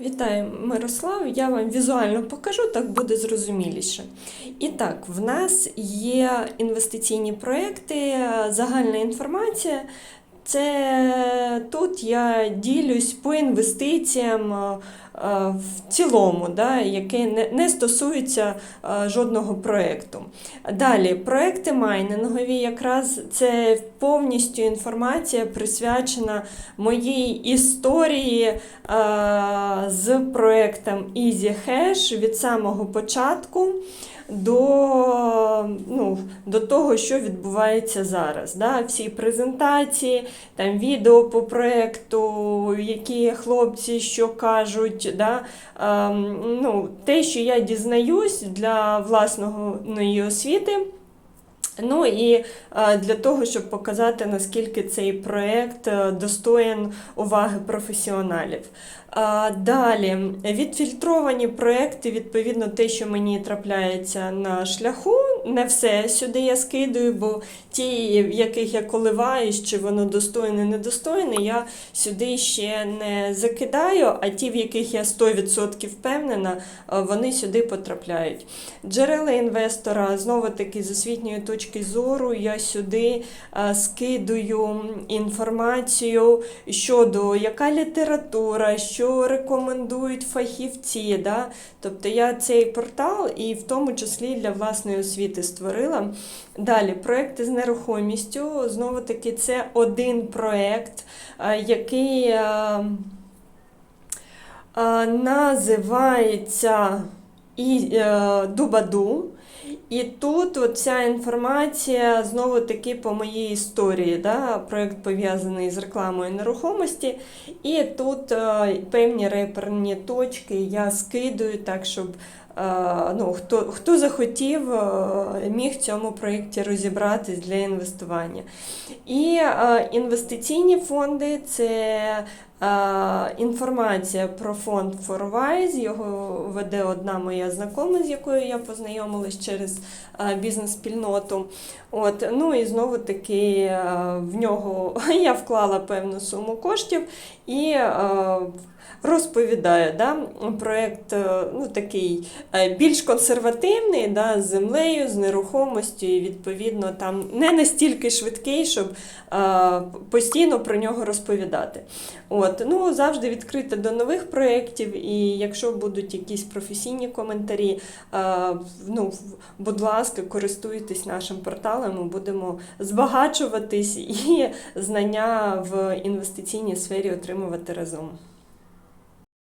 Вітаю, Мирослав. Я вам візуально покажу, так буде зрозуміліше. І так, в нас є інвестиційні проекти, загальна інформація. Це тут я ділюсь по інвестиціям в цілому, да, яке не, не стосується е, жодного проєкту. Далі, проекти майнингові, якраз це повністю інформація присвячена моїй історії е, з проектом EasyHash від самого початку до, ну, до того, що відбувається зараз. Да? Всі презентації, там відео по проекту, які хлопці що кажуть. Да? Ем, ну, те, що я дізнаюсь для власної освіти. Ну і е, для того, щоб показати, наскільки цей проєкт е, достоїн уваги професіоналів. Е, Далі, відфільтровані проекти, відповідно, те, що мені трапляється на шляху, не все сюди я скидую, бо ті, в яких я коливаюсь, чи воно достойне, недостойне, я сюди ще не закидаю, а ті, в яких я 100% впевнена, е, вони сюди потрапляють. Джерела інвестора, знову таки, з освітньої точки зору, я сюди е, скидую інформацію щодо яка література, що рекомендують фахівці. Да? Тобто я цей портал і в тому числі для власної освіти створила. Далі, проекти з нерухомістю. Знову таки, це один проект, е, який е, е, називається і Дубаду. І тут от ця інформація знову таки по моїй історії. Да? Проєкт пов'язаний з рекламою нерухомості. І тут е, певні реперні точки я скидую так, щоб ну, хто, хто захотів, е, міг в цьому проєкті розібратись для інвестування. І е, інвестиційні фонди це Е, Інформація про фонд ForWise, його веде одна моя знакома, з якою я познайомилась через е, бізнес-спільноту. От, Ну і знову таки е, в нього я вклала певну суму коштів і розповідаю. Да, Проєкт ну, такий більш консервативний, да, з землею, з нерухомостю, і відповідно там не настільки швидкий, щоб постійно про нього розповідати. От, ну, Завжди відкрита до нових проєктів, і якщо будуть якісь професійні коментарі, ну, будь ласка, користуйтесь нашим порталом, ми будемо збагачуватись і знання в інвестиційній сфері отримувати разом.